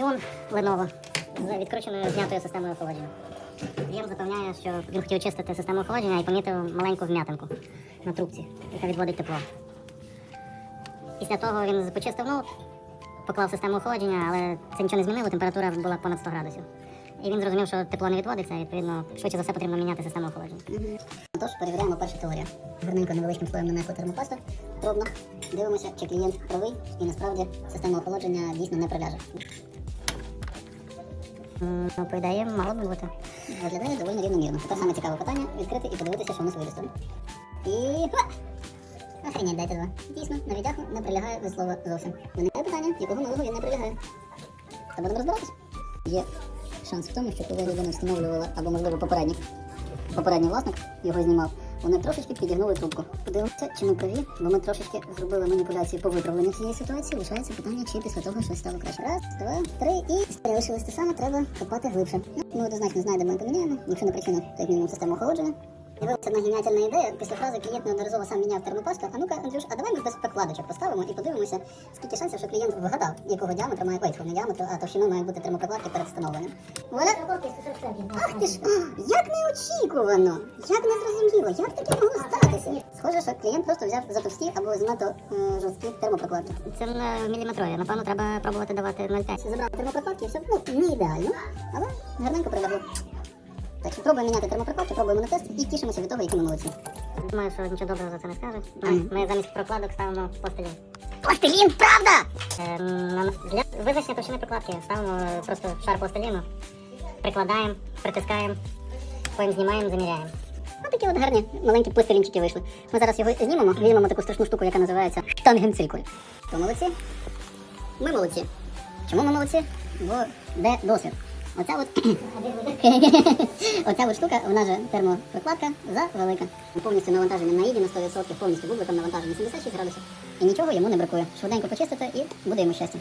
Легіон Lenovo з відкрученою знятою системою охолодження. Він запевняє, що він хотів очистити систему охолодження і помітив маленьку вм'ятинку на трубці, яка відводить тепло. Після того він почистив ноут, поклав систему охолодження, але це нічого не змінило, температура була понад 100 градусів. І він зрозумів, що тепло не відводиться, і відповідно швидше за все потрібно міняти систему охолодження. Тож перевіряємо першу теорію. Гарненько невеличким слоєм нанесли термопасту, пробно. Дивимося, чи клієнт правий, і насправді система охолодження дійсно не приляже. По ідеї, мало. Виглядає доволі рівномірно. Тепер саме цікаве питання відкрити і подивитися, що в нас вийде. І. Охренеть, дайте два. Дійсно, на віддяху не прилягає від слова зовсім. Виникає питання, якого малого він не прилягає. Та будемо розбиратися. Є шанс в тому, що коли людина встановлювала, або можливо попередній, попередній власник його знімав, вони трошечки підігнули трубку. Подивимося, чи ми праві, бо ми трошечки зробили маніпуляції по виправленню цієї ситуації. Лишається питання, чи після того щось стало краще. Раз, два, три і залишилось те саме, треба копати глибше. Ну, ми однозначно знайдемо і поміняємо. Якщо не причина, то як мінімум систему охолодження. З'явилася одна геніальна ідея після фрази клієнт неодноразово сам міняв термопасту. А ну-ка, Андрюш, а давай ми без прикладочок поставимо і подивимося, скільки шансів, що клієнт вгадав, якого діаметру має ой, не діаметру, а товщину має бути термопрокладки перед встановленням. Вуаля! Ах ти ж, як неочікувано! Як не зрозуміло, як таке могло статися? Схоже, що клієнт просто взяв затовсті або занадто е, жорсткі термопрокладки. Це не міліметрові, напевно, треба пробувати давати 0,5. Забрали термопрокладки, все ну, не ідеально, але гарненько прилягло. Так що пробуємо міняти термопрокладки, пробуємо на тест і тішимося від того, які ми молодці. Думаю, що нічого доброго за це не скажуть. Ми, ми замість прокладок ставимо пластилін. Пластилін, правда! Е, на- для визначення товщини прокладки ставимо е, просто шар пластиліну, прикладаємо, притискаємо, потім знімаємо, заміряємо. Ось такі от гарні маленькі пластилінчики вийшли. Ми зараз його знімемо, візьмемо таку страшну штуку, яка називається штангенциркуль. То молодці? Ми молодці. Чому ми молодці? Бо де досвід? Оця от Оця от штука, вона же термопрокладка завелика. Повністю навантажений на їді на 100%, повністю бубликом навантажений 76 градусів. І нічого йому не бракує. Швиденько почистити і буде йому щастя.